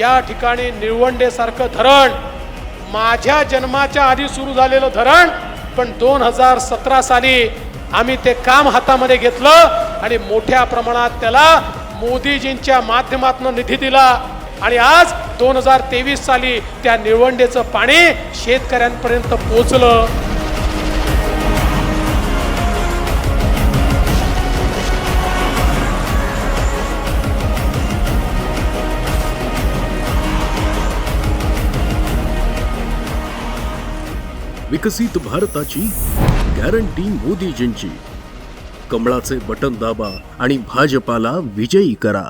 या ठिकाणी निळवंडेसारखं धरण माझ्या जन्माच्या आधी सुरू झालेलं धरण पण दोन हजार सतरा साली आम्ही ते काम हातामध्ये घेतलं आणि मोठ्या प्रमाणात त्याला मोदीजींच्या माध्यमातून निधी दिला. आणि आज दोन हजार तेवीस साली त्या निळवंडेचं पाणी शेतकऱ्यांपर्यंत पोचलं विकसित भारताची गॅरंटी मोदीजींची. कमळाचे बटन दाबा आणि भाजपाला विजयी करा.